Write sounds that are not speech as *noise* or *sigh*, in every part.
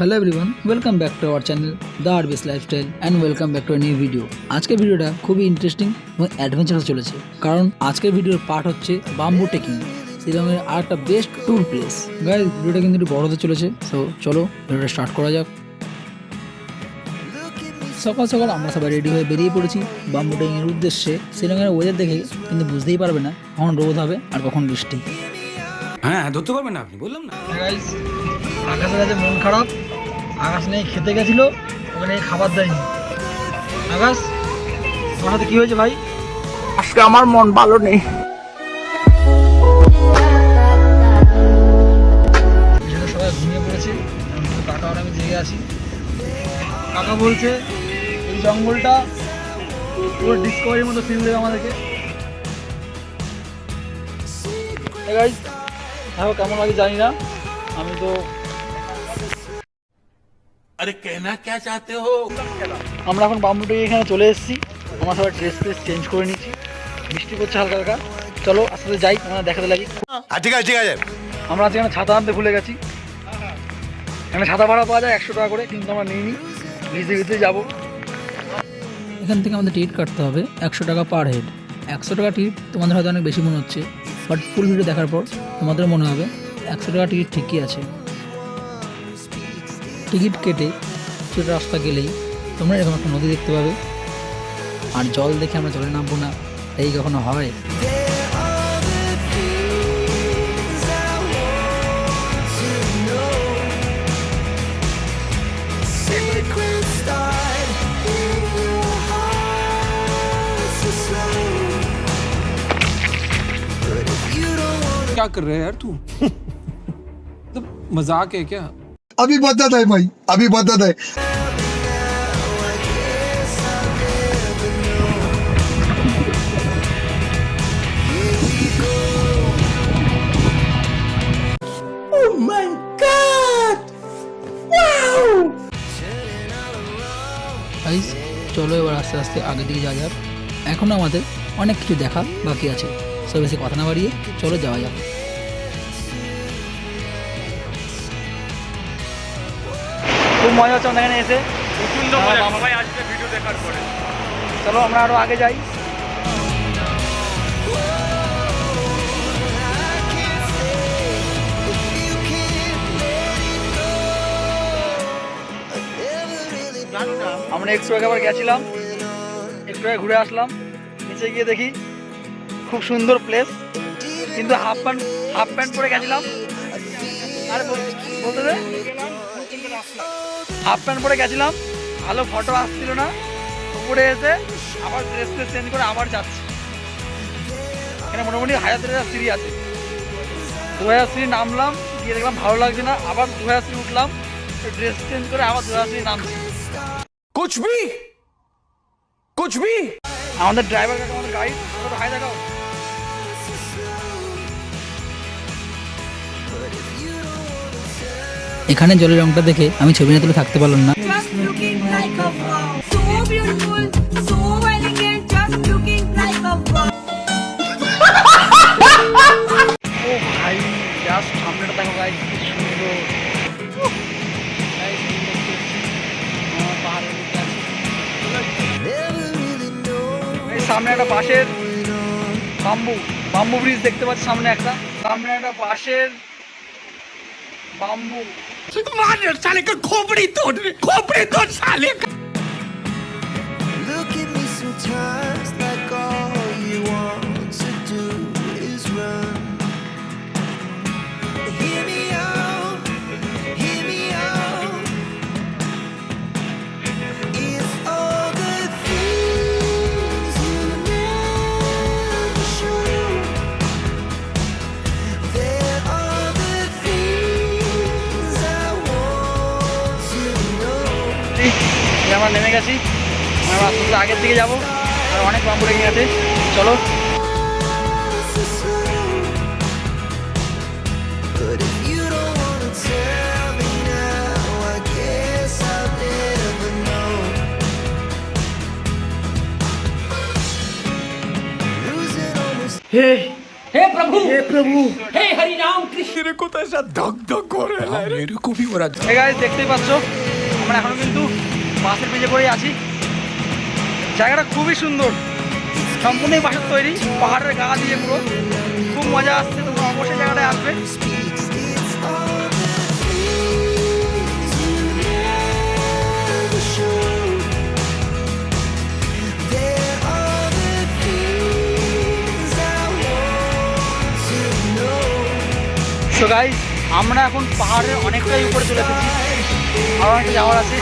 Hello everyone welcome back to our channel the Arbis lifestyle and welcome back to new video আজকের ভিডিওটা খুবই interesting এবং adventurous চলেছে। কারণ আজকের ভিডিওর পার্ট হচ্ছে বাম্বু টেকিং শিলংয়ের আর একটা বেস্ট ট্যুর প্লেস গাইজ ভিডিওটা কিন্তু একটু বড় হতে চলেছে সো চলো ভিডিওটা স্টার্ট করা যাক। সকাল সকাল আমরা সবাই রেডি হয়ে বেরিয়ে পড়েছি বাম্বু টেকিংয়ের উদ্দেশ্যে। শিলংয়ের ওয়েদার দেখে কিন্তু বুঝতেই পারবে না কখন রোদ হবে আর কখন বৃষ্টি। হ্যাঁ ধরতে পারবেন না আপনি বললাম না। আকাশের কাছে মন খারাপ। আকাশ নেই খেতে গেছিল ওখানে খাবার দেয়নি। আকাশ তোমার সাথে কি হয়েছে ভাই? আজকে আমার মন ভালো নেই। সবাই ঘুমিয়ে পড়েছে কাকা আর আমি জেগে আছি। কাকা বলছে এই জঙ্গলটা পুরো ডিসকভারির মতো ফিল দেবে আমাদেরকে। কেমন লাগে জানি না। আমি তো আরে কেনা কে চাতে হো? আমরা এখন বাম্বুটে এখানে চলে এসেছি। আমার সবাই ড্রেস ফ্রেস চেঞ্জ করে নিচ্ছি। বৃষ্টি করছে হালকা হালকা। চলো আসলে যাই আমরা দেখাতে লাগি। ঠিক আছে ঠিক আছে। আমরা আজকে এখানে ছাতা আনতে ভুলে গেছি। এখানে ছাতা ভাড়া পাওয়া যায় একশো টাকা করে কিন্তু আমরা নিইনি। ভিজে ভিজে যাব। এখান থেকে আমাদের টিকিট কাটতে হবে একশো টাকা পার হেড একশো টাকা টিকিট তোমাদের হয়তো অনেক বেশি মনে হচ্ছে বাট ফুল ভিডিও দেখার পর তোমাদের মনে হবে একশো টাকা টিকিট ঠিকই আছে। টিকিট কেটে কিছুটা রাস্তা গেলেই তোমরা এরকম একটা নদী দেখতে পাবে আর জল দেখে আমরা জলে নামবো না এই কখনো হয় क्या कर रहे है यार तू *laughs* तो मजाक है क्या अभी बदत है भाई अभी बदत है গাইস চলো এবার আস্তে আস্তে আগের দিকে যাওয়া যাক এখনও আমাদের অনেক কিছু দেখা বাকি আছে সব বেশি কথা না বাড়িয়ে চলো যাওয়া যাক মজা হচ্ছে আমাদের এখানে এসে। প্রচণ্ড মজা। সবাই আসবে ভিডিও দেখার পরে। চলো আমরা আরও আগে যাই। আমরা একটু আগে আবার গেছিলাম। একটু আগে ঘুরে আসলাম। নিচে গিয়ে দেখি খুব সুন্দর প্লেস কিন্তু হাফ প্যান্ট হাফ প্যান্ট পরে গেছিলাম। আর বলতে হাফ প্যান্ট পরে গেছিলাম। ভালো ফটো আসছিল না। উপরে এসে আবার ড্রেস ট্রেস চেঞ্জ করে আবার যাচ্ছি। এখানে মোটামুটি হাজার দেড় সিঁড়ি আছে। দু হাজার সিঁড়ি নামলাম গিয়ে দেখলাম ভালো লাগছে না। আবার দু হাজার সিঁড়ি উঠলাম ড্রেস চেঞ্জ করে আবার দু হাজার সিঁড়ি নামছি। কুচবি কুচবি আমাদের ড্রাইভার কাকা আমাদের গাড়ি হাই দেখাও। এখানে জলের রংটা দেখে আমি ছবি না তুলে থাকতে পারলাম না। সামনে একটা বাঁশের বাম্বু বাম্বু ব্রিজ দেখতে পাচ্ছি সামনে একটা। সামনে একটা বাঁশের বাম্বু। साले का खोपड़ी तोड़ खोपड़ी तोड़ साले গেছি আমরা আস্তে আস্তে আগের দিকে যাব। আর অনেক বাম্বু রেখে গেছে। চলো। হে। হে প্রভু! হে প্রভু। হে ধক ধক করে? রে দেখতেই পাচ্ছ। আমরা এখন কিন্তু বাসের পেজে করেই আছি। জায়গাটা খুবই সুন্দর। সম্পূর্ণই বাসের তৈরি। পাহাড়ের গা দিয়ে পুরো। খুব মজা আসছে, তো অবশ্যই জায়গাটায় আসবে। আমরা এখন পাহাড়ের অনেকটাই উপরে চলে এসেছি। আরও অনেকটা যাওয়ার আছে।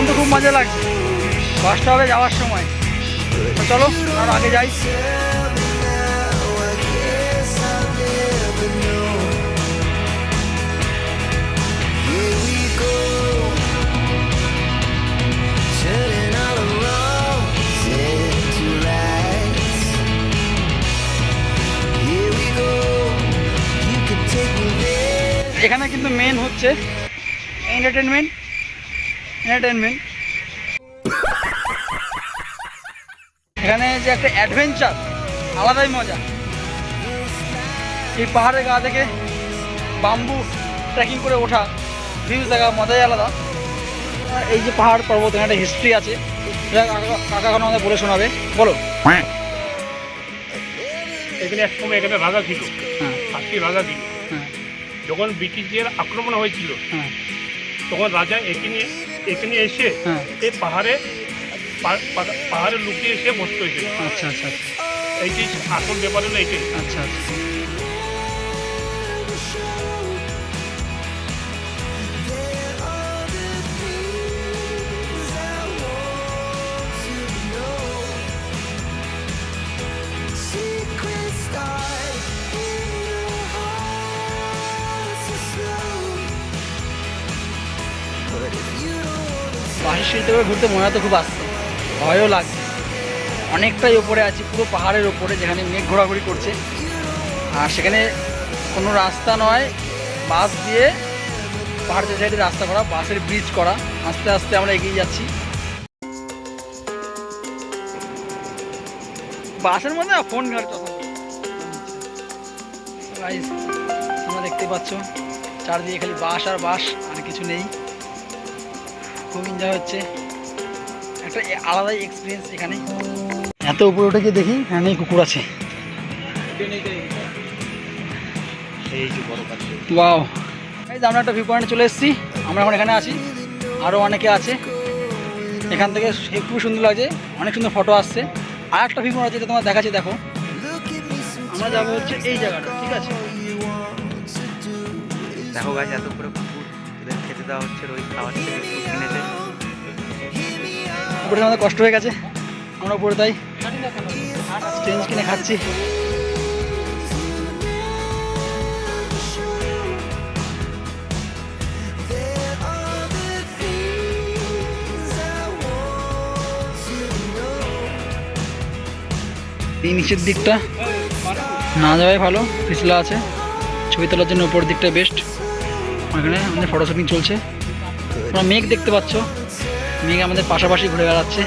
এখন তো খুব মজা লাগছে। কষ্ট হবে যাওয়ার সময়। চলো, আর আগে যাই। এখানে কিন্তু মেন হচ্ছে এন্টারটেনমেন্ট এন্টারটেনমেন্ট এখানে যে একটা অ্যাডভেঞ্চার আলাদাই মজা। এই পাহাড়ের গা থেকে বাম্বু ট্রেকিং করে ওঠা ভিউজ দেখা মজাই আলাদা। আর এই যে পাহাড় পর্বত এখানে একটা হিস্ট্রি আছে। সেটা কাকা- কাকা এখন আমাদের বলে শোনাবে। বলো। এখানে এক সময় এখানে রাজা ছিল। হ্যাঁ। সাতটি রাজা ছিল। হ্যাঁ। যখন ব্রিটিশদের আক্রমণ হয়েছিল হ্যাঁ। তখন রাজা এখানে এখানে এসে হ্যাঁ। এই পাহাড়ে পা- পা- পাহাড়ে লুকিয়ে এসে বসতে হয়েছে। আচ্ছা আচ্ছা আচ্ছা। এইটাই আসল ব্যাপার হলো এইটাই। আচ্ছা আচ্ছা। সিঁড়িতে ঘুরতে মজা তো খুব আসছে। ভয়ও লাগছে। অনেকটাই ওপরে আছি, পুরো পাহাড়ের ওপরে যেখানে মেঘ ঘোরাঘুরি করছে। আর সেখানে কোনো রাস্তা নয়, বাস দিয়ে পাহাড়ের সাইডে রাস্তা করা, বাসের ব্রিজ করা। আস্তে আস্তে আমরা এগিয়ে যাচ্ছি। বাসের মধ্যে ফোন ঘাট তোমরা দেখতে পাচ্ছ, চারদিকে খালি বাস আর বাস, আর কিছু নেই। খুব এনজয় হচ্ছে একটা আলাদাই এক্সপিরিয়েন্স এখানে। এত উপরে উঠে গিয়ে দেখি এখানে কুকুর আছে। ওয়াও। এই যে আমরা একটা ভিউ পয়েন্টে চলে এসেছি। আমরা এখন এখানে আছি। আরও অনেকে আছে। এখান থেকে খুব সুন্দর লাগছে। অনেক সুন্দর ফটো আসছে। আর একটা ভিউ পয়েন্ট আছে যেটা তোমার দেখাচ্ছি দেখো। আমরা যাব হচ্ছে এই জায়গাটা ঠিক আছে? দেখো গাছ এত করে দেওয়া হচ্ছে কিনেছে। উপরে আমাদের কষ্ট হয়ে গেছে, আমরা উপরে তাই চেঞ্জ কিনে খাচ্ছি। এই নিচের দিকটা না যাওয়াই ভালো, পিছলা আছে, ছবি তোলার জন্য উপর দিকটা বেস্ট ওখানে আমাদের ফটো চলছে। তোমরা মেঘ দেখতে পাচ্ছ। মেঘ আমাদের পাশাপাশি ঘুরে বেড়াচ্ছে।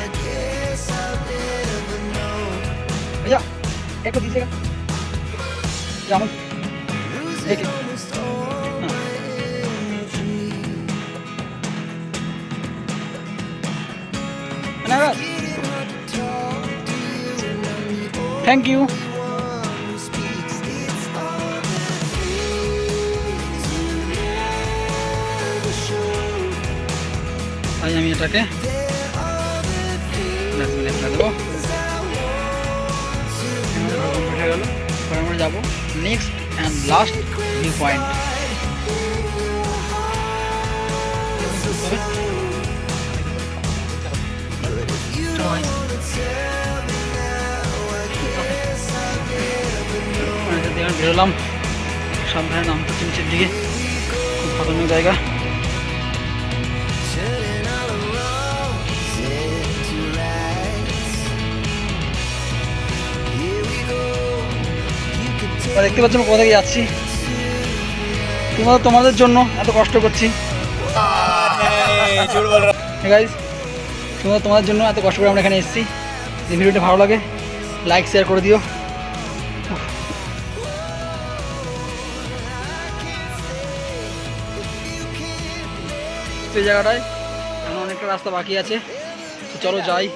থ্যাংক ইউ তাই আমি এটাকে যাব next and last view point বেরোলাম। সাবধানে নামতে নিচের দিকে। খুব খতরনাক জায়গা। দেখতে পাচ্ছ কোথা থেকে যাচ্ছি? তোমার তোমাদের জন্য এত কষ্ট করছি। গাইজ তোমরা তোমাদের জন্য এত কষ্ট করে আমরা এখানে এসেছি। এই ভিডিওটা ভালো লাগে লাইক শেয়ার করে দিও। সেই জায়গাটায় অনেকটা রাস্তা বাকি আছে। চলো যাই।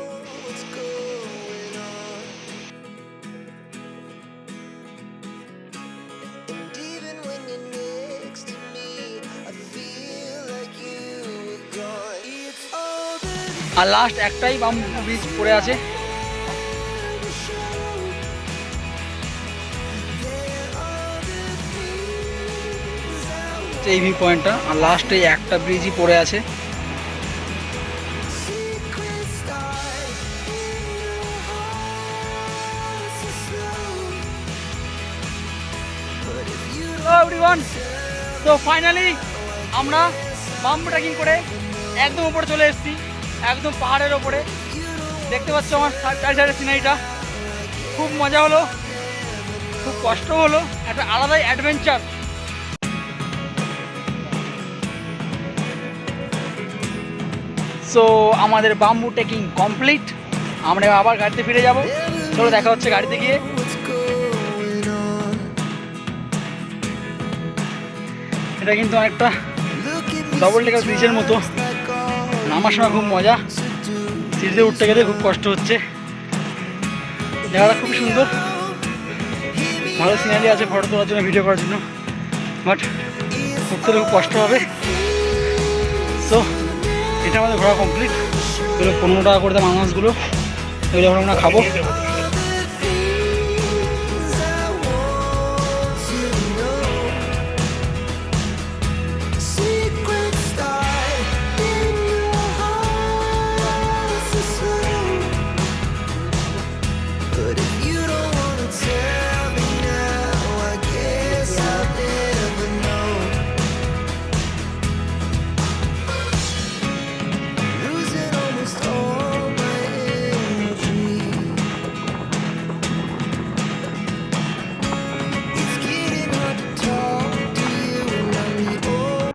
আর লাস্ট একটাই বাম্বু ব্রিজ পড়ে আছে। এই ভিউ পয়েন্টটা আর লাস্টে একটা ব্রিজই পড়ে আছে। তো ফাইনালি আমরা বাম্বু ট্রেকিং করে একদম উপরে চলে এসেছি। একদম পাহাড়ের ওপরে। দেখতে পাচ্ছ আমার চার সিনারিটা। খুব মজা হলো, খুব কষ্ট হলো, একটা আলাদাই অ্যাডভেঞ্চার সো আমাদের বাম্বু ট্রেকিং কমপ্লিট আমরা আবার গাড়িতে ফিরে যাব। চলো দেখা হচ্ছে গাড়িতে গিয়ে. এটা কিন্তু অনেকটা ডবল টেকার ব্রিজের মতো। নামার সময় খুব মজা। সিঁড়িতে উঠতে গেলে খুব কষ্ট হচ্ছে। জায়গাটা খুব সুন্দর। ভালো সিনারি আছে ফটো তোলার জন্য ভিডিও করার জন্য। বাট উঠতে খুব কষ্ট হবে। সো এটা আমাদের ঘোরা কমপ্লিট পনেরো টাকা করে দাম আনাজগুলো। এগুলো আমরা খাব।